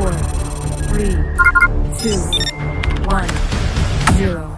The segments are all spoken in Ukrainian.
four, three, two, one, zero.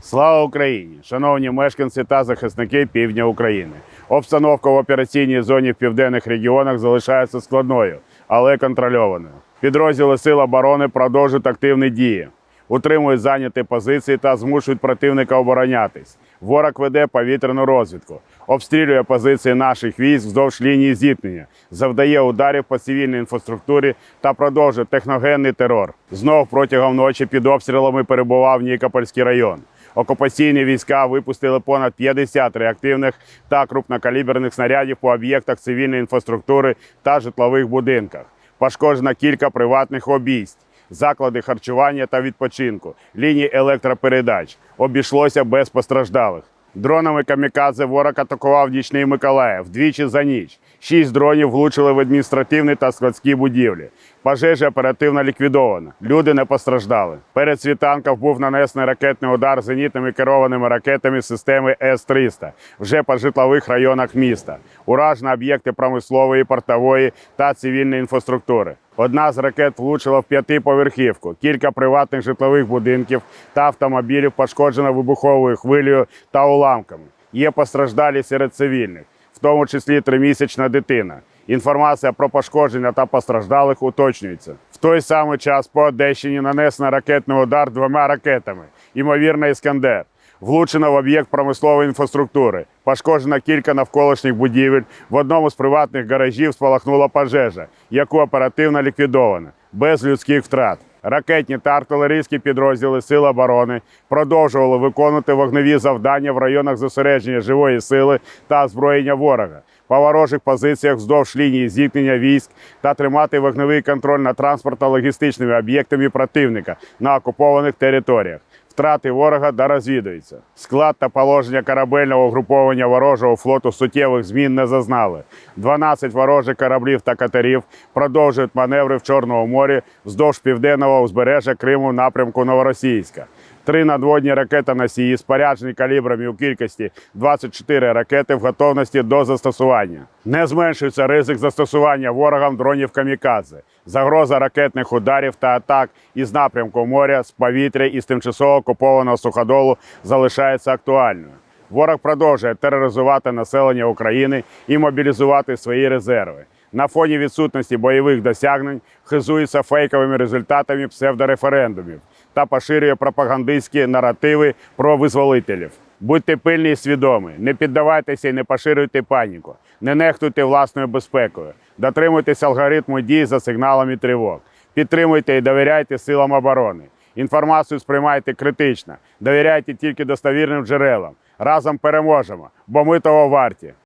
Слава Україні! Шановні мешканці та захисники півдня України. Обстановка в операційній зоні в південних регіонах залишається складною, але контрольованою. Підрозділи Сил оборони продовжують активні дії, утримують зайняті позиції та змушують противника оборонятись. Ворог веде повітряну розвідку, обстрілює позиції наших військ вздовж лінії зіткнення, завдає ударів по цивільній інфраструктурі та продовжує техногенний терор. Знов протягом ночі під обстрілами перебував Нікопольський район. Окупаційні війська випустили понад 50 реактивних та крупнокаліберних снарядів по об'єктах цивільної інфраструктури та житлових будинках. Пошкоджено кілька приватних обійсть, заклади харчування та відпочинку, лінії електропередач. Обійшлося без постраждалих. Дронами камікадзе ворог атакував нічний Миколаїв двічі за ніч. Шість дронів влучили в адміністративні та складські будівлі. Пожежа оперативно ліквідована. Люди не постраждали. Перед світанком був нанесений ракетний удар зенітними керованими ракетами системи С-300 вже по житлових районах міста. Уражено об'єкти промислової, портової та цивільної інфраструктури. Одна з ракет влучила в п'ятиповерхівку. Кілька приватних житлових будинків та автомобілів пошкоджено вибуховою хвилею та уламками. Є постраждалі серед цивільних, в тому числі тримісячна дитина. Інформація про пошкодження та постраждалих уточнюється. В той самий час по Одещині нанесено ракетний удар двома ракетами, ймовірно, Іскандер. Влучено в об'єкт промислової інфраструктури. Пошкоджено кілька навколишніх будівель. В одному з приватних гаражів спалахнула пожежа, яку оперативно ліквідовано, без людських втрат. Ракетні та артилерійські підрозділи Сил оборони продовжували виконувати вогневі завдання в районах зосередження живої сили та озброєння ворога по ворожих позиціях вздовж лінії зіткнення військ та тримати вогневий контроль над транспортно-логістичними об'єктами противника на окупованих територіях. Втрати ворога дорозвідуються. Склад та положення корабельного угруповання ворожого флоту суттєвих змін не зазнали. 12 ворожих кораблів та катерів продовжують маневри в Чорному морі вздовж південного узбережжя Криму в напрямку Новоросійська. Три надводні ракети-носії, споряджені калібрами у кількості 24 ракети в готовності до застосування. Не зменшується ризик застосування ворогам дронів камікадзе. Загроза ракетних ударів та атак із напрямку моря, з повітря і з тимчасово окупованого суходолу залишається актуальною. Ворог продовжує тероризувати населення України і мобілізувати свої резерви. На фоні відсутності бойових досягнень хизується фейковими результатами псевдореферендумів та поширює пропагандистські наративи про визволителів. Будьте пильні і свідомі, не піддавайтеся і не поширюйте паніку, не нехтуйте власною безпекою, дотримуйтесь алгоритму дій за сигналами тривог, підтримуйте і довіряйте силам оборони. Інформацію сприймайте критично, довіряйте тільки достовірним джерелам. Разом переможемо, бо ми того варті.